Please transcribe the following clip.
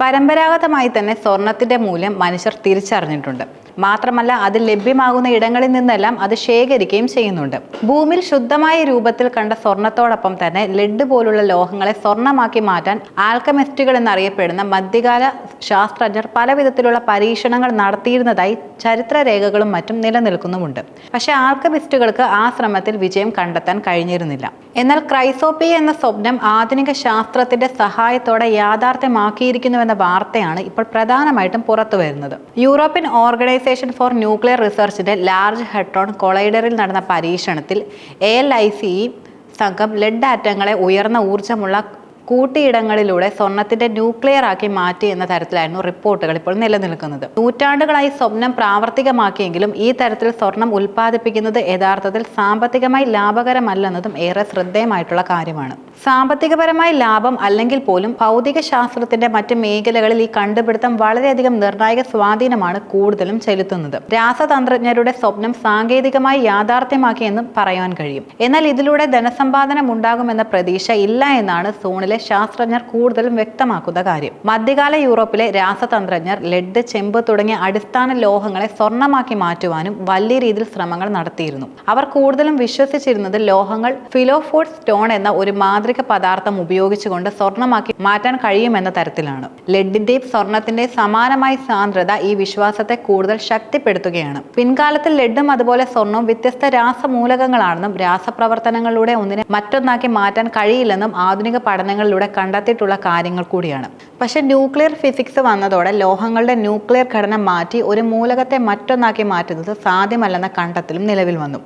പരമ്പരാഗതമായി തന്നെ സ്വർണത്തിന്റെ മൂല്യം മനുഷ്യർ തിരിച്ചറിഞ്ഞിട്ടുണ്ട്. മാത്രമല്ല അത് ലഭ്യമാകുന്ന ഇടങ്ങളിൽ നിന്നെല്ലാം അത് ശേഖരിക്കുകയും ചെയ്യുന്നുണ്ട്. ഭൂമിയിൽ ശുദ്ധമായ രൂപത്തിൽ കണ്ട സ്വർണത്തോടൊപ്പം തന്നെ ലെഡ് പോലുള്ള ലോഹങ്ങളെ സ്വർണമാക്കി മാറ്റാൻ ആൽക്കമിസ്റ്റുകൾ എന്നറിയപ്പെടുന്ന മധ്യകാല ശാസ്ത്രജ്ഞർ പല വിധത്തിലുള്ള പരീക്ഷണങ്ങൾ നടത്തിയിരുന്നതായി ചരിത്രരേഖകളും മറ്റും നിലനിൽക്കുന്നുമുണ്ട്. പക്ഷേ ആൽക്കമിസ്റ്റുകൾക്ക് ആ ശ്രമത്തിൽ വിജയം കണ്ടെത്താൻ കഴിഞ്ഞിരുന്നില്ല. എന്നാൽ ക്രൈസോപ്പി എന്ന സ്വപ്നം ആധുനിക ശാസ്ത്രത്തിന്റെ സഹായത്തോടെ യാഥാർത്ഥ്യമാക്കിയിരിക്കുന്നുവെന്ന വാർത്തയാണ് ഇപ്പോൾ പ്രധാനമായിട്ടും പുറത്തു വരുന്നത്. യൂറോപ്യൻ ഓർഗനൈസേഷൻ ഫോർ ന്യൂക്ലിയർ റിസർച്ചിന്റെ ലാർജ് ഹെട്രോൺ കൊളൈഡറിൽ നടന്ന പരീക്ഷണത്തിൽ എ എൽ ഐ സി സംഘം ലെഡ് ആറ്റങ്ങളെ ഉയർന്ന ഊർജമുള്ള കൂട്ടിയിടങ്ങളിലൂടെ സ്വർണത്തിന്റെ ന്യൂക്ലിയർ ആക്കി മാറ്റി എന്ന തരത്തിലായിരുന്നു റിപ്പോർട്ടുകൾ ഇപ്പോൾ നിലനിൽക്കുന്നത്. നൂറ്റാണ്ടുകളായി സ്വപ്നം പ്രാവർത്തികമാക്കിയെങ്കിലും ഈ തരത്തിൽ സ്വർണം ഉൽപ്പാദിപ്പിക്കുന്നത് യഥാർത്ഥത്തിൽ സാമ്പത്തികമായി ലാഭകരമല്ലെന്നതും ഏറെ ശ്രദ്ധേയമായിട്ടുള്ള കാര്യമാണ്. സാമ്പത്തികപരമായി ലാഭം അല്ലെങ്കിൽ പോലും ഭൗതിക ശാസ്ത്രത്തിന്റെ മറ്റ് മേഖലകളിൽ ഈ കണ്ടുപിടുത്തം വളരെയധികം നിർണായക സ്വാധീനമാണ് കൂടുതലും ചെലുത്തുന്നത്. രാസതന്ത്രജ്ഞരുടെ സ്വപ്നം സാങ്കേതികമായി യാഥാർത്ഥ്യമാക്കിയെന്നും പറയാൻ കഴിയും. എന്നാൽ ഇതിലൂടെ ധനസമ്പാദനം ഉണ്ടാകുമെന്ന പ്രതീക്ഷ ഇല്ല എന്നാണ് സോണിലെ ശാസ്ത്രജ്ഞർ കൂടുതലും വ്യക്തമാക്കുന്ന കാര്യം. മധ്യകാല യൂറോപ്പിലെ രാസതന്ത്രജ്ഞർ ലെഡ് ചെമ്പ് തുടങ്ങിയ അടിസ്ഥാന ലോഹങ്ങളെ സ്വർണമാക്കി മാറ്റുവാനും വലിയ രീതിയിൽ ശ്രമങ്ങൾ നടത്തിയിരുന്നു. അവർ കൂടുതലും വിശ്വസിച്ചിരുന്നത് ലോഹങ്ങൾ ഫിലോഫോഡ് സ്റ്റോൺ എന്ന ഒരു മാന്ത്രിക പദാർത്ഥം ഉപയോഗിച്ചുകൊണ്ട് സ്വർണമാക്കി മാറ്റാൻ കഴിയുമെന്ന തരത്തിലാണ്. ലെഡിന്റെയും സ്വർണത്തിന്റെയും സമാനമായ സാന്ദ്രത ഈ വിശ്വാസത്തെ കൂടുതൽ ശക്തിപ്പെടുത്തുകയാണ്. പിൻകാലത്തിൽ ലെഡും അതുപോലെ സ്വർണവും വ്യത്യസ്ത രാസമൂലകങ്ങളാണെന്നും രാസപ്രവർത്തനങ്ങളിലൂടെ ഒന്നിനെ മറ്റൊന്നാക്കി മാറ്റാൻ കഴിയില്ലെന്നും ആധുനിക പഠനങ്ങളിലൂടെ കണ്ടെത്തിയിട്ടുള്ള കാര്യങ്ങൾ കൂടിയാണ്. പക്ഷേ ന്യൂക്ലിയർ ഫിസിക്സ് വന്നതോടെ ലോഹങ്ങളുടെ ന്യൂക്ലിയർ ഘടന മാറ്റി ഒരു മൂലകത്തെ മറ്റൊന്നാക്കി മാറ്റുന്നത് സാധ്യമല്ലെന്ന കണ്ടെത്തലും നിലവിൽ വന്നു.